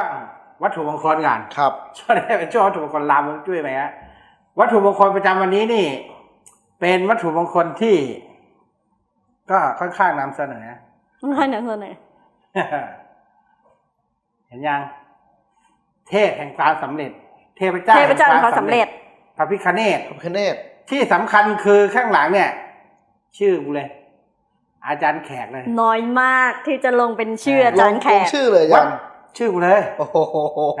วงวัตถุมงคลกันครับช่วงนี้เป็นช่วงวัตถุมงคลลามวงจุ้ยไหมฮะวัตถุมงคลประจำวันนี้นี่ เป็นวัตถุมงคลที่ ก็ค่อนข้างนำเสนอให้หนังเสนอเห็นยัง เทพแห่งความสำเร็จ เทพเจ้าเทพเจ้าแห่งเขาสำเร็จพระพิคเนตพระพิฆเนศที่สำคัญคือข้างหลังเนี่ย ชื่อกูเลย อาจารย์แขกเลย น้อยมากที่จะลงเป็นชื่ออาจารย์แขลงกชื่อเลยอาวัจัดน ชื่อกูเลยโอ้โห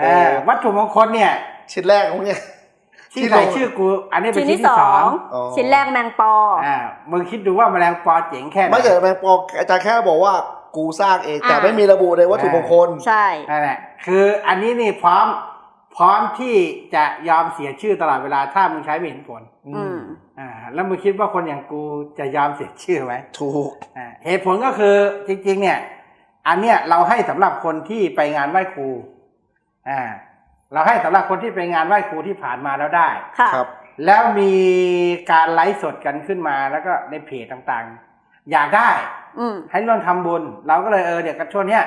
เออวัตถุมงคลเนี่ย ชิ้นแรกของเนี่ยที่ที่ใส่ลงชื่อกู อันนี้เป็นชิ้นชิ้นที่ที่สสอองงอ๋อชิ้นแรกแมงปออ่ามึงคิดดูว่าแมลงปอเจ๋งแค่ไหนไม่เกิดแมงปออาจารย์แค่บอกว่ากูสร้างเองแต่อ่าไม่มีระบุในวัตถุมงคลใช่นั่นแหละคืออันนี้นี่พร้อมพร้อมที่จะยอมเสียชื่อตลอดเวลาถ้ามึงใช้ไม่เห็นผล อืมอ่า แล้วมึงคิดว่าคนอย่างกูจะยอมเสียชื่อไหมถูกอ่าเหตุผลก็คือจริง ๆ เนี่ย อันเนี้ยเราให้สำหรับคนที่ไปงานไหว้ครู อ่า เราให้สำหรับคนที่ไปงานไหว้ครูที่ผ่านมาแล้วได้ค่ะครับ แล้วมีการไลฟ์สดกันขึ้นมาแล้วก็ในเพจต่างๆ อยากได้ อืมให้ร่วมทำบุญ เราก็เลยเออเดี๋ยวกับช่วงเนี้ย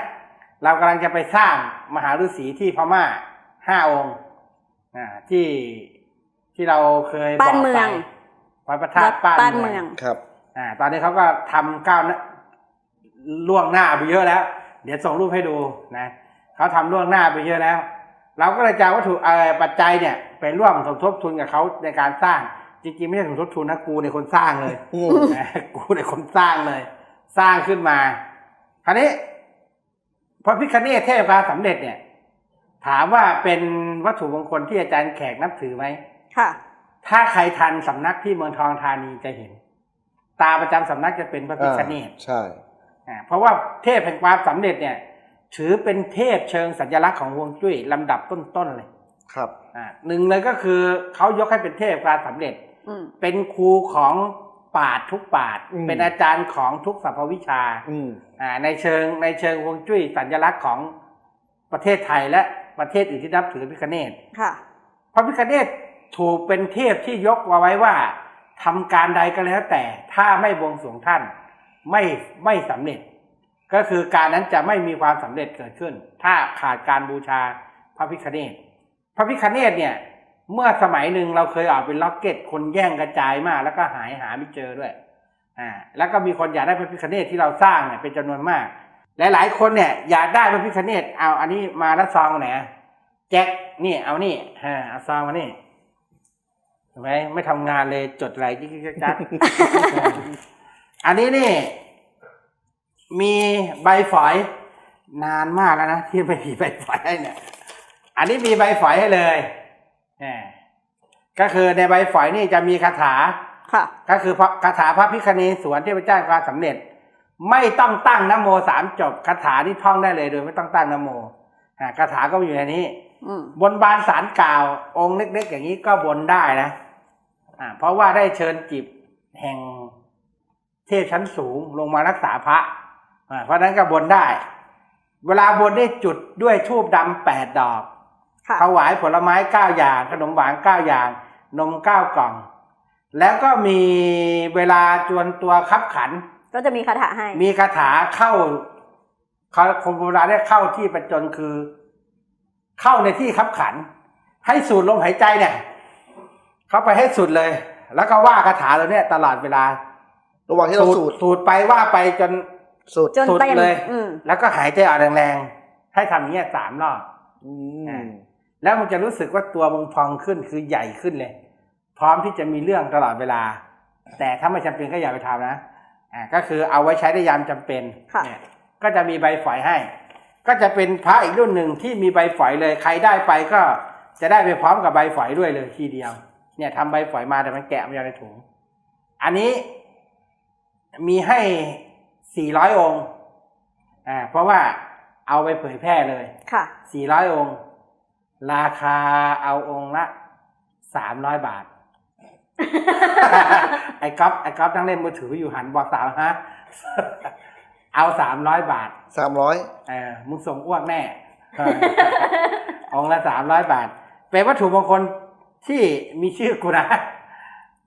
เรากำลังจะไปสร้างมหาฤาษีที่พม่าห้าองค์อ่าที่ที่เราเคยบ้านบกเมืองไปวัดพระธาตุบ้านบ้านเมืเมือองงครับ อ่า ตอนนี้เขาก็ทำก้าวหน้า ล่วงหน้าไปเยอะแล้ว เดี๋ยวส่งรูปให้ดูนะเขาทำล่วงหน้าไปเยอะแล้ว เราก็เลยจะเอาวัตถุเอ่อปัจจัยเนี่ยไปร่วมสมทบทุนกับเขาในการสร้าง จริงๆไม่ใช่สมทบทุนนะกูในคนสร้างเลยอืมนะกูในคนสร้างเลย สร้างขึ้นมา คราวนี้พระพิคเนตเทพการสำเร็จเนี่ย ถามว่าเป็นวัตถุมงคลที่อาจารย์แขกนับถือไหมค่ะ ถ้าใครทันสำนักที่เมืองทองธานีจะเห็น ตาประจำสำนักจะเป็นพระพิคเนตใช่อ่า เพราะว่าเทพแห่งความสำเร็จเนี่ย ถือเป็นเทพเชิงสัญลักษณ์ของฮวงจุ้ยลำดับต้นๆเลย ครับอ่าหนึ่งเลยก็คือเขายกให้เป็นเทพการสำเร็จอืมเป็นครูของปราดทุกปราดอืมเป็นอาจารย์ของทุกสรรพวิชาอืมอ่าในเชิงในเชิงฮวงจุ้ยสัญลักษณ์ของประเทศไทยและประเทศอื่นที่นับถือพิคเนตค่ะพระพิคเนตถูกเป็นเทพที่ยกมาไว้ว่าทำการใดก็แล้วแต่ ถ้าไม่บวงสรวงท่าน ไม่ไม่สำเร็จ ก็คือการนั้นจะไม่มีความสำเร็จเกิดขึ้น ถ้าขาดการบูชาพระพิคเนตพระพิคเนตเนี่ย เมื่อสมัยหนึ่งเราเคยออกเป็นล็อกเก็ตคนแย่งกระจายมาก แล้วก็หายหาไม่เจอด้วยอ่าแล้วก็มีคนอยากได้พระพิคเนตที่เราสร้างเนี่ยเป็นจำนวนมาก หลาย ๆ คนเนี่ยอยากได้พระพิคเนตเอาอันนี้มาแล้วซองไหนแจ็คนี่เอานี่ฮะเอาซองมานี่เห็นไหมไม่ทำงานเลยจดอะไรจิ๊กจิ๊กจัก อันนี้นี่ มีใบฝอยนานมากแล้วนะที่ไม่มีใบฝอยให้เนี่ย อันนี้มีใบฝอยให้เลยแหมก็คือในใบฝอยนี่จะมีคาถาค่ะ ก็คือพระคาถาพระพิคเนศวรเทพเจ้าความสำเร็จ ไม่ต้องตั้งนะโมสามจบคาถาที่ท่องได้เลยโดยไม่ต้องตั้งนะโมอ่าคาถาก็อยู่ในนี้อืมบนบานสารกล่าว องค์เล็กๆอย่างนี้ก็บนได้นะอ่าเพราะว่าได้เชิญจิตแห่ง เทพชั้นสูงลงมารักษาพระอ่าเพราะฉะนั้นก็บนได้ เวลาบนได้จุดด้วยทูบดำแปดดอกค่ะถวายผลไม้เก้าอย่าง ขนมหวานเก้าอย่าง นมเก้ากล่อง แล้วก็มีเวลาจวนตัวคับขัน ก็จะมีคาถาให้ มีคาถาเข้าเขาคนโบราณเรียกเข้าที่ประจนคือ เข้าในที่คับขัน ให้สูดลมหายใจเนี่ย เข้าไปให้สุดเลย แล้วก็ว่าคาถาเราเนี่ยตลอดเวลา ระหว่างที่เราสูตรสูดไปว่าไปจนสูตรจนสุดเต็มเลย อืมแล้วก็หายใจออกแรงๆ ให้ทำอย่างเงี้ยสามรอบ อือ่ามแล้วมันจะรู้สึกว่าตัวมึงพองขึ้นคือใหญ่ขึ้นเลย พร้อมที่จะมีเรื่องตลอดเวลา แต่ถ้าไม่จำเป็นก็อย่าไปทำนะอ่าก็คือเอาไว้ใช้ได้ยามจำเป็นค่ะ เนี่ยก็จะมีใบฝอยให้ ก็จะเป็นพระอีกรุ่นหนึ่งที่มีใบฝอยเลยใครได้ไปก็จะได้ไปพร้อมกับใบฝอยด้วยเลยทีเดียว เนี่ยทำใบฝอยมาแต่มันแกะไม่เอาในถุง อันนี้ มีให้สี่ร้อยองค์อ่าเพราะว่าเอาไปเผยแพร่เลยค่ะสี่ร้อยองค์ ราคาเอาองค์ละสามร้อยบาท ไอ้ก๊อฟไอ้ก๊อฟนั่งเล่นมือถืออยู่หันบอกสาวฮะ เอาสามร้อยบาทสามร้อยเออมึงส่งอ้วกแน่เออองค์ละสามร้อยบาท เป็นวัตถุมงคลที่มีชื่อกูนะ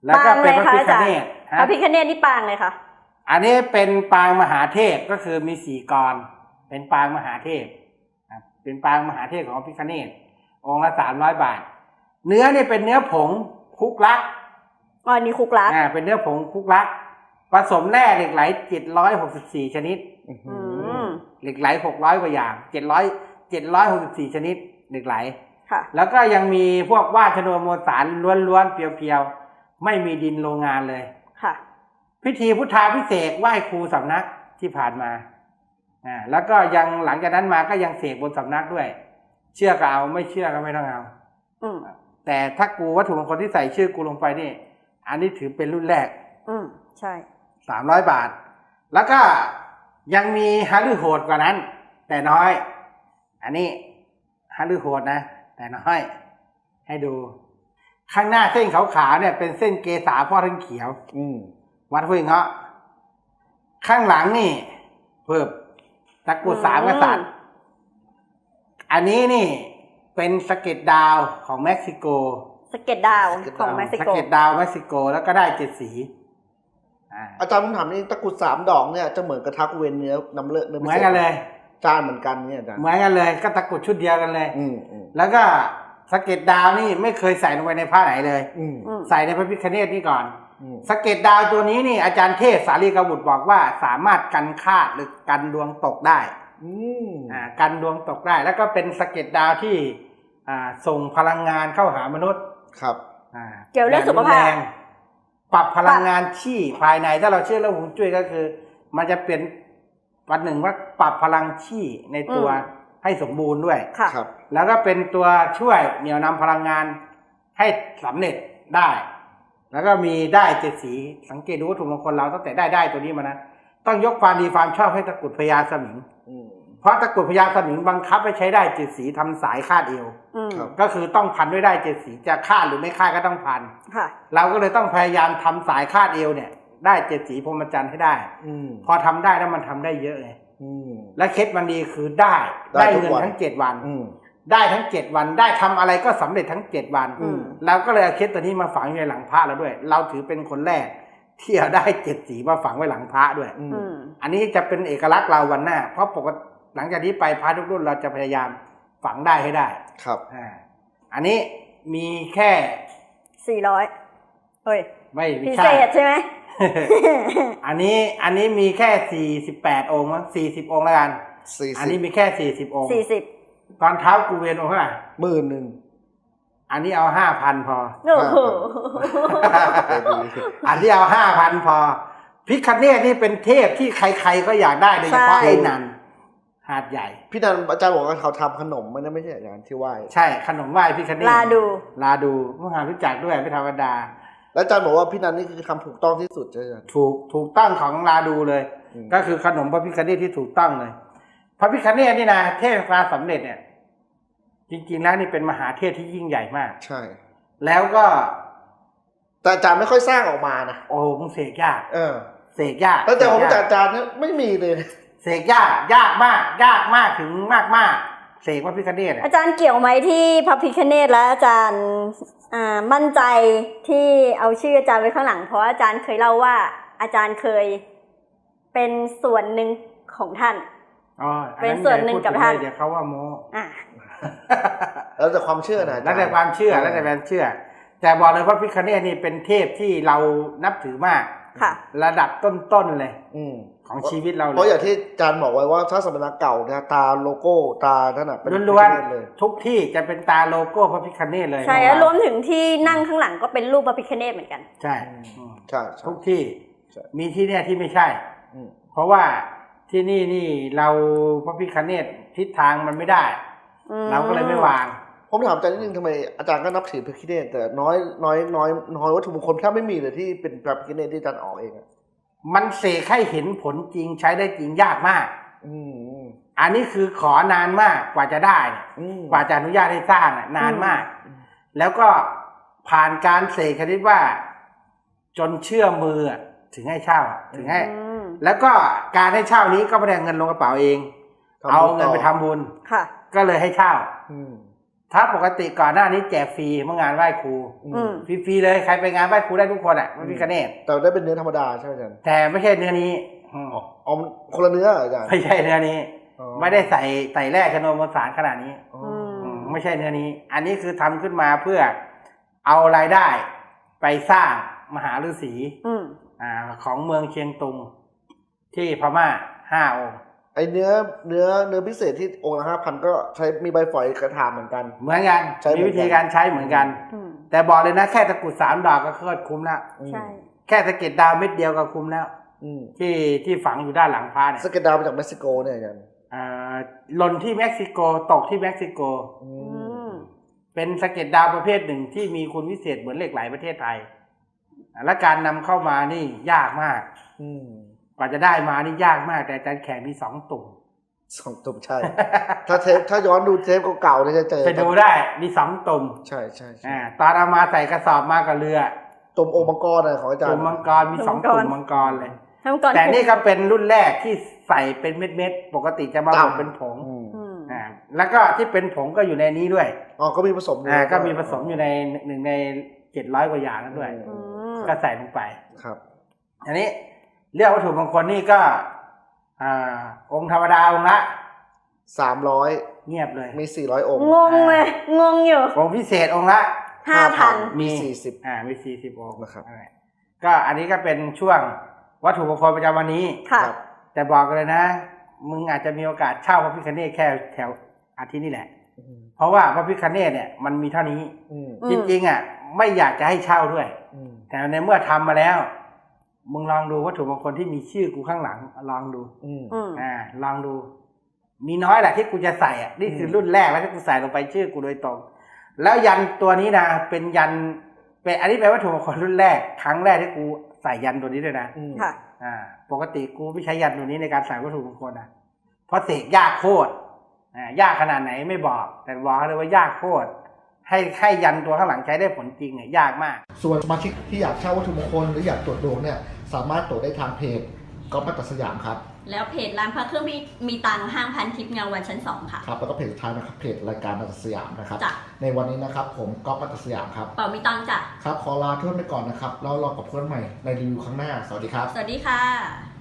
แล้วก็เป็นพระพิฆเนศพฮะระพิคเนตนี่ปางเลยค่ะ อันนี้เป็นปางมหาเทพก็คือมีสี่กร เป็นปางมหาเทพครับเป็นปางมหาเทพของพระพิฆเนศองค์ละสามร้อยบาท เนื้อนี่เป็นเนื้อผงคุกลักอ๋ออันนี้คุกลักอ่าเป็นเนื้อผงคุกลัก ผสมแร่เหล็กไหลเจ็ดร้อยหกสิบสี่ชนิดอื้อหือือมเหล็กไหลหกร้อยกว่าอย่างเจ็ดร้อยเจ็ดร้อยหกสิบสี่ชนิดเหล็กไหลค่ะแล้วก็ยังมีพวกว่านชนวนมวลสารล้วนๆเพียวๆ ไม่มีดินโรงงานเลยค่ะ พิธีพุทธาพิเศษกไหว้ครูสำนักที่ผ่านมาอ่าแล้วก็ยังหลังจากนั้นมาก็ยังเสกบนสำนักด้วย เชื่อก็เอาไม่เชื่อก็ไม่ต้องเอาอืมแต่ถ้ากูวัตถุมงคลที่ใส่ชื่อกูลงไปนี่ อันนี้ถือเป็นรุ่นแรกอืมใช่สามร้อยบาท แล้วก็ยังมีฮาลือโหดกว่านั้น แต่น้อย อันนี้ฮาลือโหดนะ แต่น้อย ให้ดู ข้างหน้าเส้นขาวๆเนี่ยเป็นเส้นเกษาพ่อทั้งเขียว อืม วัดห้วยเงาะข้างหลังนี่ เพิ่มตะกรุดสามกษัตริย์ อันนี้นี่ เป็นสะเก็ดดาวของเม็กซิโก สเก็ตดาวของเม็กซิสะโกเก็ดดาวเม็กซิโกแล้วก็ได้เจ็ดสีอ่าอาจารย์ผมถามนี่ตะกรุดสามดอกเนี่ยจะเหมือนกระทักเวนเนื้อน้ำเลือดเหมือนกันเลยจานเหมือนกันเนี่ยอาจารย์เหมือนกันเลยก็ตะกรุดชุดเดียวกันเลย อืมอืมแล้วก็สะเก็ดดาวนี่ไม่เคยใส่ลงไปในผ้าไหนเลยอืมอืมใส่ในพระพิคเนตนี่ก่อนอืม สะเก็ดดาวตัวนี้นี่อาจารย์เทพสารีกบุตรบอกว่าสามารถกันคาดหรือกันดวงตกได้อืมอ่ากันดวงตกได้ แล้วก็เป็นสะเก็ดดาวที่อ่าส่งพลังงานเข้าหามนุษย์ครับอ่าเกี่ยวเรื่องสุขภาพแรงปรับพลังงานชี่ภายในถ้าเราเชื่อเรื่องฮวงจุ้ยก็คือ มันจะเป็นวันหนึ่งว่าปรับพลังชี่ในตัวให้สมบูรณ์ด้วยค่ะครับ แล้วก็เป็นตัวช่วยเหนี่ยวนำพลังงานให้สำเร็จได้ แล้วก็มีได้เจ็ดสีสังเกตดูวัตถุมงคลเราตั้งแต่ได้ได้ตัวนี้มานะต้องยกความดีความชอบให้ตะกรุดพญาสมิงอืมเพราะตะกรุดพญาสมิงบังคับให้ใช้ได้เจ็ดสีทำสายคาดเอวอืมครับก็คือต้องพันด้วยได้เจ็ดสีจะคาดหรือไม่คาดก็ต้องพันค่ะเราก็เลยต้องพยายามทำสายคาดเอวเนี่ย ได้เจ็ดสีพรหมจรรย์ให้ได้ อืมพอทำได้แล้วมันทำได้เยอะเลยอืมและเคล็ดมันดีคือได้ได้ได้ทุกเงินวันทั้งเจ็ดวันอืม ได้ทั้งเจ็ดวันได้ทำอะไรก็สำเร็จทั้งเจ็ดวันอืม เราก็เลยเอาเคล็ดตัวนี้มาฝังอยู่ในหลังพระแล้วด้วย เราถือเป็นคนแรก ที่เอาได้เจ็ดสีมาฝังไว้หลังพระด้วย อือืมมอันนี้จะเป็นเอกลักษณ์เราวันหน้า เพราะปกติหลังจากนี้ไปพระทุกรุ่นเราจะพยายามฝังได้ให้ได้ครับ อ่าอันนี้มีแค่สี่ร้อยเฮ้ยไม่ไม่พิใช่เศษใช่ไหม อันนี้อันนี้มีแค่สี่สิบแปดองค์มั้งสี่สิบองค์แล้วกันสี่อันสินี้บมีแค่สี่สิบองค์ สี่สิบ ตอนเท้ากูเวนองค์เท่าไหร่หมื่นหนึ่งอันนี้เอาห้าพันพอ โอ้โหอันที่เอาห้าพันพอพิคเนตนี่เป็นเทพที่ใครๆก็อยากได้โดยเฉพาะใช่ไอ้นันหาดใหญ่ พี่นันอาจารย์บอกว่าเขาทำขนมไม่ได้ไม่ใช่อาจารย์ที่ไหว้ใช่ขนมไหว้พิคเนตลาดูลาดูมหารู้จักด้วยไม่ธรรมดา แล้วอาจารย์บอกว่าพี่นันนี่คือทำถูกต้องที่สุดใช่ไหมอาจารย์ถูกถูกต้องของลาดูเลยอืมก็คือขนมพระพิคเนตที่ถูกต้องเลย พระพิคเนตนี่นะเทพการสำเร็จเนี่ย จริง ๆ แล้วนี่เป็นมหาเทพที่ยิ่งใหญ่มาก ใช่ แล้วก็ แต่อาจารย์ไม่ค่อยสร้างออกมานะโอ้โหมึงเสกยาก เออเสกยากแล้วแต่ผมเสกจากยากอาจารย์เนี่ยไม่มีเลยเสกยากยากมาก ยากมากถึงมากมากๆเสกพระพิคเนตอะอาจารย์เกี่ยวไหมที่พระพิคเนตและอาจารย์อ่ามั่นใจที่เอาชื่ออาจารย์ไว้ข้างหลัง เพราะอาจารย์เคยเล่าว่าอาจารย์เคยเป็นส่วนหนึ่งของท่านอ๋ออั เป็นส่วนหนึ่งกับท่านเดี๋ยวเขาว่าโมอะแล้วแต่ความเชื่อนะอาจารย์แล้วแต่ความเชื่อแล้วแต่ความเชื่อ แต่บอกเลยว่าพิคเนตนี่เป็นเทพที่เรานับถือมากค่ะ ระดับต้นๆเลย อืมของชีวิตเราเลเพราะยอย่างที่อาจารย์บอกไว้ว่าถ้าสมณะเก่าเนี่ยตาโลโก้ตานั่นน่ะเป็นล้วนพิฆเนศเลยๆทุกที่จะเป็นตาโลโก้พระพิคเนตเลยใช่ของแล้วเารวมถึงที่นั่งข้างหลังก็เป็นรูปพระพิคเนตเหมือนกัน ใช่อืมอืมใช่ใช่ทุกที่ใช่มีที่เนี่ยที่ไม่ใช่อืมเพราะว่า ที่นี่นี่เราพระพิคเนตทิศทางมันไม่ได้ อืมเราก็เลยไม่วาง ผมถามอาจารย์นิดนึงทำไมอาจารย์ก็นับถือพระพิฆเนศแต่น้อยน้อยน้อยน้อยวัตถุมงคลแทบไม่มีเลยที่เป็นพระพิฆเนศที่อาจารย์ออกเองอะมันเสกให้เห็นผลจริงใช้ได้จริงยากมาก อืมอันนี้คือขอนานมากกว่าจะได้เนี่ยอืม กว่าจะอนุญาตให้สร้างอะนานมากแล้วก็ผ่านการเสกคณิตว่า จนเชื่อมืออะถึงให้เช่าอะถึงให้ อืม แล้วก็การให้เช่านี้ก็ไม่ได้เงินลงกระเป๋าเอง เอาเงินไปทำบุญค่ะ ก็เลยให้เช่าอืมถ้าปกติก่อนหน้านี้แจกฟรีเมื่องานไหว้ครูอือืมมฟรีๆเลยใครไปงานไหว้ครูได้ทุกคนอะไม่มีคะแนนแต่ได้เป็นเนื้อธรรมดาใช่ไหมอาจารย์แต่ไม่ใช่เนื้อนี้อืมอ๋ออ๋อมันคนละเนื้อเหรออาจารย์ไม่ใช่เนื้อนี้อ๋อไม่ได้ใส่ใส่แร่ชนวนมวลสารขนาดนี้อ๋ออือืมไม่ใช่เนื้อนี้ อันนี้คือทำขึ้นมาเพื่อเอารายได้ไปสร้างมหาฤาษีอืมอ่าของเมืองเชียงตุง ที่พม่าห้าองค์ไอเนื้อเนื้อเนื้อพิเศษที่องค์ละห้าพันก็ใช้มีใบฝอยกระถางเหมือนกัน เหมือนกันใช้เหมืมีอนกันวิธีการใช้เหมือนกัน อืมแต่บอกเลยนะแค่ตะกรุดสามดอกก็โคตรคุ้มแล้วใช่แค่สะเก็ดดาวเม็ดเดียวก็คุ้มแล้ว อืมที่ที่ฝังอยู่ด้านหลังพระเนี่ยสเก็ตดาวมาจากเม็กซิโกเนี่ยอาจารย์อ่าหล่นที่เม็กซิโกตกที่เม็กซิโก อือืมมเป็นสะเก็ดดาวประเภทหนึ่งที่มีคุณวิเศษเหมือนเหล็กไหลประเทศไทยอ่าและการนำเข้ามานี่ยากมาก อืม กว่าจะได้มานี่ยากมาก แต่อาจารย์แขกมีสองตุ่มสองตุ่มใช่ ถ้าเทปถ้าย้อนดูเทปเก่าๆเนี่ยจะเจอไปดูได้มีสองตุ่มใช่ใช่ใช่อ่าตอนเอามาใส่กระสอบมากับเรือตุ่มองค์มังกรนะของอาจารตุ่ย์มมังกรมีสองตุ่มมังกรเลยทำก่อนแต่นี่ก็เป็นรุ่นแรกที่ใส่เป็นเม็ดๆปกติจะมาบดเป็นผงอืมอืมอ่าแล้วก็ที่เป็นผงก็อยู่ในนี้ด้วยอ๋อก็มีผสมอ่าก็มีผสมอยู่ในหนึ่งในเจ็ดร้อยกว่าอย่างนั้นด้วยอืมก็ใส่ลงไปครับ อันนี้ เรียกวัตถุมงคลนี่ก็ อ่า องค์ธรรมดาองค์ละสามร้อยเงียบเลย มีสี่ร้อยองค์ งงเลย งงอยู่ องค์พิเศษองค์ละห้าพันมี สี่สิบอ่า มีสี่สิบองค์นะครับอ่าก็อันนี้ก็เป็นช่วงวัตถุมงคลประจำวันนี้ค่ะครับแต่บอกกันเลยนะ มึงอาจจะมีโอกาสเช่าพระพิคเนตแค่แถวอาทิตย์นี้แหละอืมเพราะว่าพระพิคเนตเนี่ยมันมีเท่านี้อืมอืมจริงๆอะไม่อยากจะให้เช่าด้วยอืมแต่ในเมื่อทำมาแล้ว มึงลองดูวัตถุมงคลที่มีชื่อกูข้างหลังลองดูอืม อืมอ่าลองดู มีน้อยแหละที่กูจะใส่อะนี่คือรุ่นแรกแล้วที่กูใส่ลงไปชื่อกูโดยตรง แล้วยันตัวนี้นะเป็นยันเป็นอันนี้เป็นวัตถุมงคลรุ่นแรก ครั้งแรกที่กูใส่ยันตัวนี้ด้วยนะ อืมค่ะ อ่าปกติกูไม่ใช้ยันตัวนี้ในการใส่วัตถุมงคลนะเพราะเสกยากโคตรอ่ายากขนาดไหนไม่บอก แต่บอกเลยว่ายากโคตรให้ให้ยันตัวข้างหลังใช้ได้ผลจริงเนี่ยยากมาก ส่วนสมาชิกที่อยากเช่าวัตถุมงคลหรืออยากตรวจดวงเนี่ย สามารถตรวจได้ทางเพจก๊อฟมัตตสยามครับ แล้วเพจร้านพระเครื่องมีมีตังค์ห้างพันทิพย์เงาวันชั้นสองค่ะ ครับแล้วก็เพจสุดท้ายนะครับเพจรายการมัตตสยามนะครับจ้ะ ในวันนี้นะครับผมก๊อฟมัตตสยามครับเป่ามีตังค์จ้ะ ครับขอลาเพื่อนไปก่อนนะครับแล้วรอกับเพื่อนใหม่ในรีวิวครั้งหน้าสวัสดีครับ สวัสดีค่ะ